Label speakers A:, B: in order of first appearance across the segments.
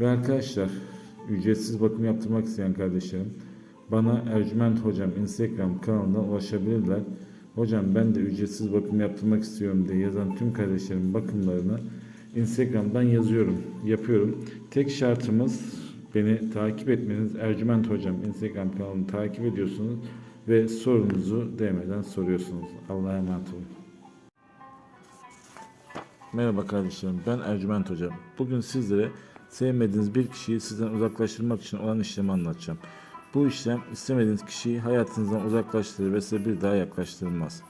A: Ve arkadaşlar ücretsiz bakım yaptırmak isteyen kardeşlerim bana Ercüment Hocam Instagram kanalından ulaşabilirler. Hocam ben de ücretsiz bakım yaptırmak istiyorum diye yazan tüm kardeşlerim bakımlarını Instagram'dan yazıyorum, yapıyorum. Tek şartımız beni takip etmeniz. Ercüment Hocam Instagram kanalını takip ediyorsunuz ve sorunuzu DM'den soruyorsunuz. Allah'a emanet olun. Merhaba kardeşlerim, ben Ercüment Hocam. Bugün sizlere sevmediğiniz bir kişiyi sizden uzaklaştırmak için olan işlemi anlatacağım. Bu işlem istemediğiniz kişiyi hayatınızdan uzaklaştırır ve size bir daha yaklaştırmaz.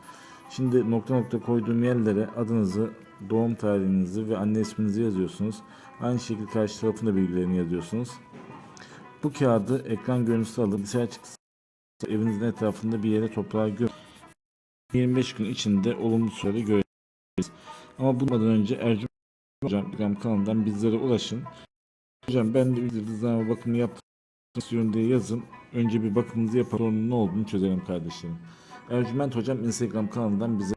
A: Şimdi nokta nokta koyduğum yerlere adınızı, doğum tarihinizi ve anne isminizi yazıyorsunuz. Aynı şekilde karşı tarafın da bilgilerini yazıyorsunuz. Bu kağıdı ekran görüntüsü alıp bilgisayar çıktısı evinizin etrafında bir yere toprağa gömün. 25 gün içinde olumlu sonuçları göreceksiniz. Ama bundan önce Ercüment Hocam kanalından bizlere ulaşın. Hocam ben de yıldızlama bakımı yapmak istiyorum diye yazın. Önce bir bakımınızı yapalım. Ne olduğunu çözelim kardeşlerim. Ercüment Hocam Instagram kanalından bize